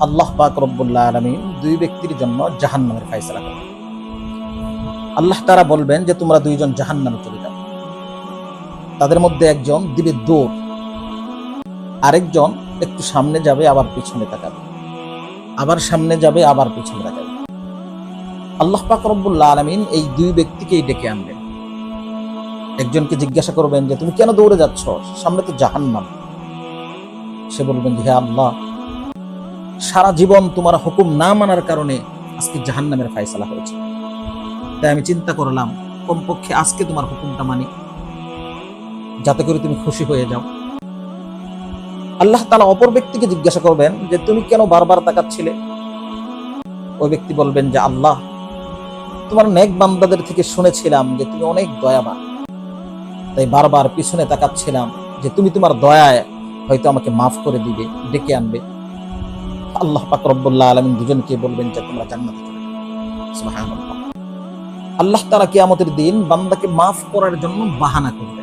আল্লাহ পাক রব্বুল্লাহ আলমী দুই ব্যক্তির জন্য জাহান নামের ফাইসলা করেন। আল্লাহ তারা বলবেন যে, তোমরা দুইজন জাহান নামে চলে যাও। তাদের মধ্যে একজন দিবে দৌড়, আরেকজন একটু সামনে যাবে, আবার পিছনে তাকাবে। আবার সামনে যাবে, আবার পিছনে তাকাবে। আল্লাহ পাক রব্বুল্লাহ আলমিন এই দুই ব্যক্তিকেই ডেকে আনবেন। একজনকে জিজ্ঞাসা করবেন যে, তুমি কেন দৌড়ে যাচ্ছ? সামনে তো জাহান্নাম। সে বলবেন যে, হে আল্লাহ সারা জীবন তোমার হুকুম না মানার কারণে আজকে জাহান্নামের ফায়সালা হয়েছে। তাই আমি চিন্তা করলাম, কমপক্ষে আজকে তোমার হুকুমটা মানি। যাতে করে তুমি খুশি হয়ে যাও। আল্লাহ তালা অপর ব্যক্তিকে জিজ্ঞাসা করবেন যে, তুমি কেন বারবার তাকাচ্ছিলে? ওই ব্যক্তি বলবেন যে, আল্লাহ, তোমার নেক বান্দাদের থেকে শুনেছিলাম যে তুমি অনেক দয়াবান। তাই বারবার পিছনে তাকাচ্ছিলাম যে, তুমি তোমার দয়ায় হয়তো আমাকে মাফ করে দিবে, ডেকে আনবে। আল্লাহ পাক রব্বুল্লাহ আলমিন দুজনকে বলবেন যে তোমরা জান্নাতে। আল্লাহ তারা কিয়ামতের দিন বান্দাকে মাফ করার জন্য বাহানা করবেন